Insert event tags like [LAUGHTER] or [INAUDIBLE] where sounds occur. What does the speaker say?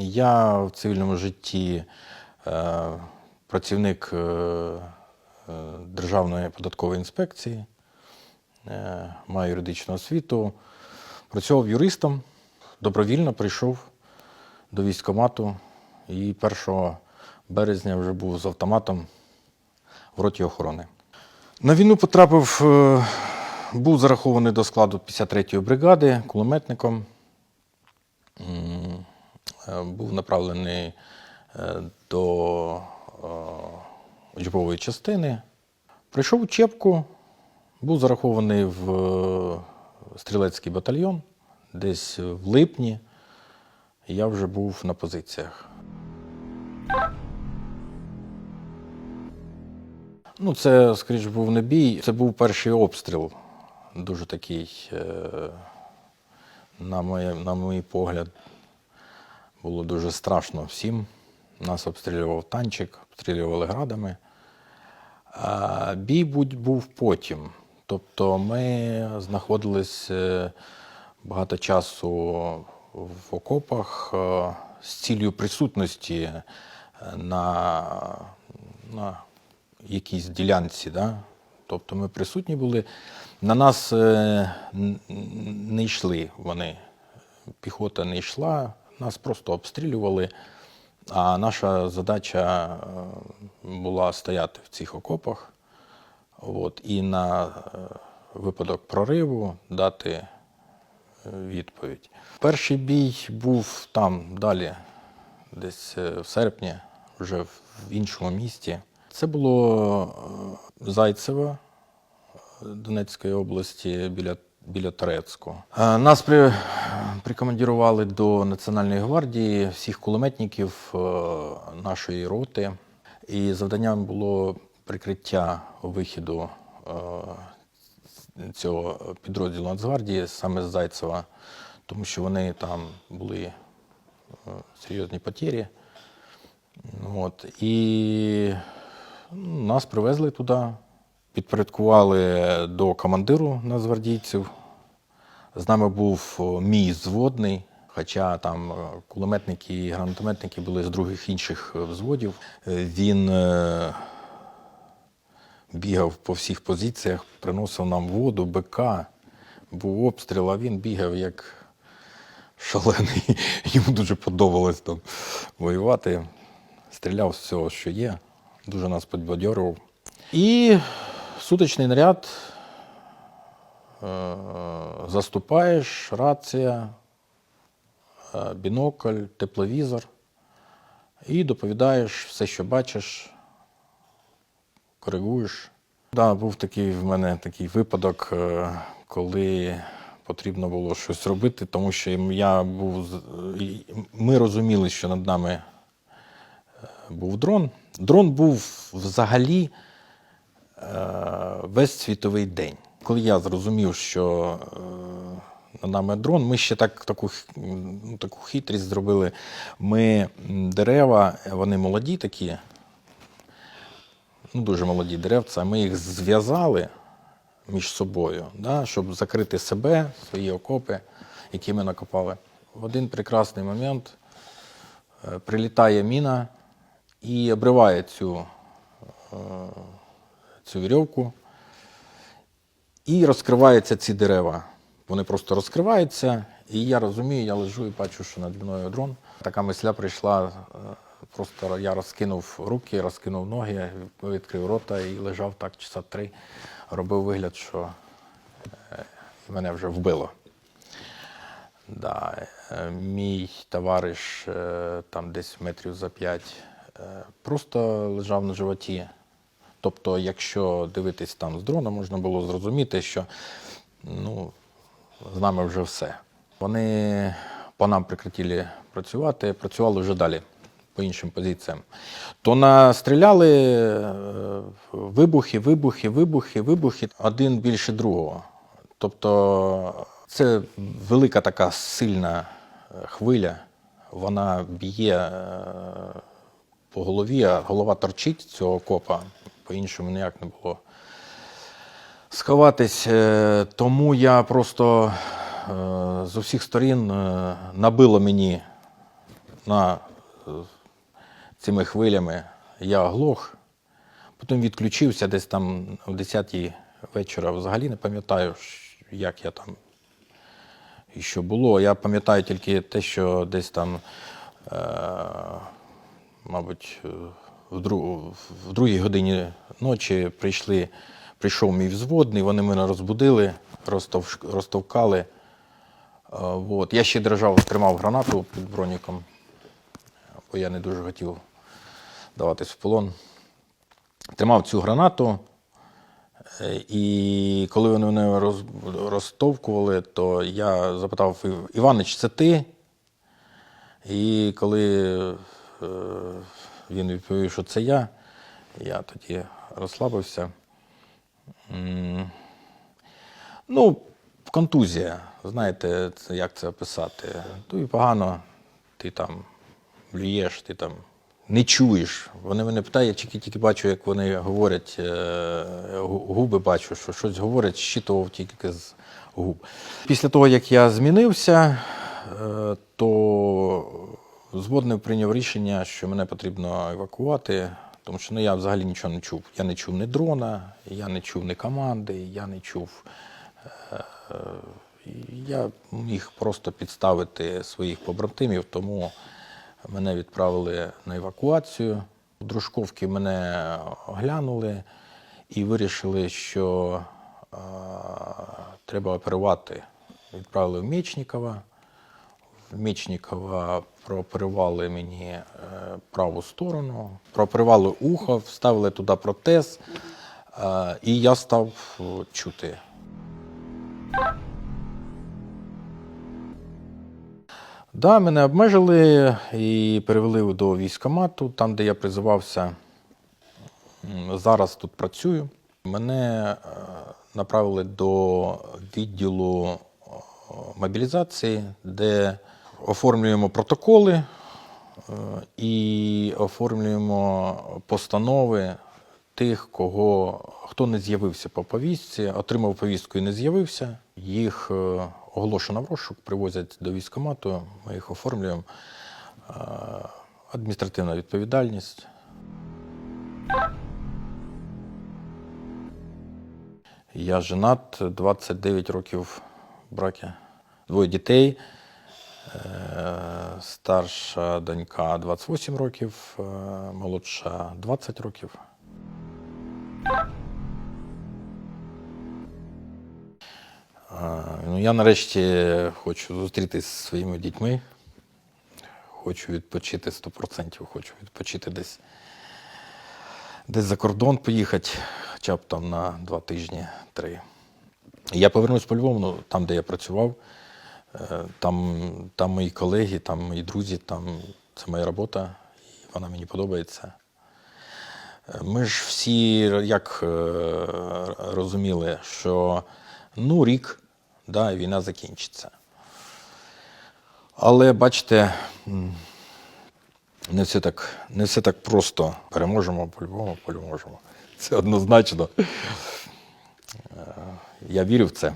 Я в цивільному житті е, працівник е, е, Державної податкової інспекції, маю юридичну освіту, працював юристом, добровільно прийшов до військкомату і 1 березня вже був з автоматом в роті охорони. На війну потрапив, був зарахований до складу 53-ї бригади кулеметником. Е, Був направлений е, до е, учбової частини. Прийшов Чепку, був зарахований в стрілецький батальйон. Десь в липні я вже був на позиціях. Ну, це, скоріш, був не бій. Це був перший обстріл. Дуже такий, на, моє, на мій погляд, було дуже страшно всім. Нас обстрілював танчик, обстрілювали градами. Бій будь- був потім. Тобто ми знаходились е, багато часу в окопах е, з ціллю присутності е, на, на якійсь ділянці. Да? Тобто ми присутні були. На нас не йшли вони. Піхота не йшла, нас просто обстрілювали. А наша задача е, була стояти в цих окопах от, і на е, випадок прориву дати е, відповідь. Перший бій був там далі, десь в серпні, вже в іншому місті. Це було Зайцево Донецької області біля, біля Торецьку. Е, Нас при, прикомандірували до Національної гвардії всіх кулеметників е, нашої роти. І завданням було прикриття вихіду е, цього підрозділу Нацгвардії саме з Зайцева, тому що вони там були серйозні потері. От. І нас привезли туди, підпорядкували до командиру нацгвардійців. З нами був мій зводний, хоча там е, кулеметники і гранатометники були з других інших е, взводів. Е, Він бігав по всіх позиціях, приносив нам воду, бика, був обстріл, а він бігав як шалений. [LAUGHS] Йому дуже подобалось там воювати. Стріляв з всього, що є, дуже нас підбадьорував. І суточний наряд заступаєш, рація, е, бінокль, тепловізор і доповідаєш все, що бачиш, коригуєш. Да, був такий в мене такий випадок, е, коли потрібно було щось робити, тому що я був ми розуміли, що над нами е, був дрон. Дрон був взагалі е, весь світовий день. Коли я зрозумів, що е, над нами дрон, ми ще так, таку, ну, таку хитрість зробили. Ми дерева, вони молоді такі, ну, дуже молоді деревця, ми їх зв'язали між собою, да, щоб закрити себе, свої окопи, які ми накопали. В один прекрасний момент е, прилітає міна і обриває цю, е, цю вірьовку, і розкриваються ці дерева. Вони просто розкриваються, і я розумію, я лежу і бачу, що над мною дрон. Така мисля прийшла. е, Просто я розкинув руки, розкинув ноги, відкрив рота і лежав так часа три. Робив вигляд, що е, мене вже вбило. Да. е, Мій товариш там десь метрів за п'ять просто лежав на животі. Тобто, якщо дивитись там з дрона, можна було зрозуміти, що ну, з нами вже все. Вони по нам прекратили працювати, працювали вже далі по іншим позиціям. То настріляли е, вибухи, вибухи, вибухи, вибухи, один більше другого. Тобто це велика така сильна е, хвиля, вона б'є е, по голові, а голова торчить цього копа, по-іншому ніяк не було сховатись. Е, Тому я просто е, з усіх сторін е, набило мені на цими хвилями я оглох, потім відключився десь там о 10 вечора. Взагалі не пам'ятаю, як я там і що було. Я пам'ятаю тільки те, що десь там, мабуть, в, дру, в другій годині ночі прийшли, прийшов мій взводний, вони мене розбудили, розтовш, розтовкали. Е, от. Я ще держав, тримав гранату під броніком, бо я не дуже хотів даватись в полон. Тримав цю гранату, Е, І коли вони мене роз, розтовкували, то я запитав Іванич, це ти? І коли е, він відповів, що це я, я тоді розслабився. Ну, контузія, знаєте, як це описати? Ну і погано, ти там влієш, ти там не чуєш. Вони мене питають, я тільки, тільки бачу, як вони говорять, е, губи бачу, що щось говорять, щитував тільки з губ. Після того, як я змінився, е, то зводний прийняв рішення, що мене потрібно евакувати, тому що ну, я взагалі нічого не чув. Я не чув ні дрона, я не чув ні команди, я не чув. е, е, Я міг просто підставити своїх побратимів, тому мене відправили на евакуацію. Дружковки мене оглянули і вирішили, що е, треба оперувати. Відправили в Мечникова. В Мечникова прооперували мені е, праву сторону, прооперували ухо, вставили туди протез, е, і я став чути. Да, мене обмежили і перевели до військкомату, там, де я призивався. Зараз тут працюю. Мене е, направили до відділу мобілізації, де оформлюємо протоколи е, і оформлюємо постанови тих, кого хто не з'явився по повістці, отримав повістку і не з'явився. Їх е, оголошено в розшук, привозять до військкомату, ми їх оформлюємо. Е, Адміністративна відповідальність. Я женат, 29 років в бракі, двоє дітей. Е, Старша донька 28 років, е, молодша 20 років. Е, Ну, я нарешті хочу зустрітися зі своїми дітьми. Хочу відпочити 100%, хочу відпочити десь, десь за кордон поїхати, хоча б там на два тижні, три. Я повернусь по Львову, ну, там, де я працював. Е, Там, там мої колеги, там мої друзі, там це моя робота, і вона мені подобається. Е, Ми ж всі як е, розуміли, що ну, рік, да, війна закінчиться. Але бачите, не все так, не все так просто. Переможемо по-любому, переможемо. Це однозначно. Я вірю в це.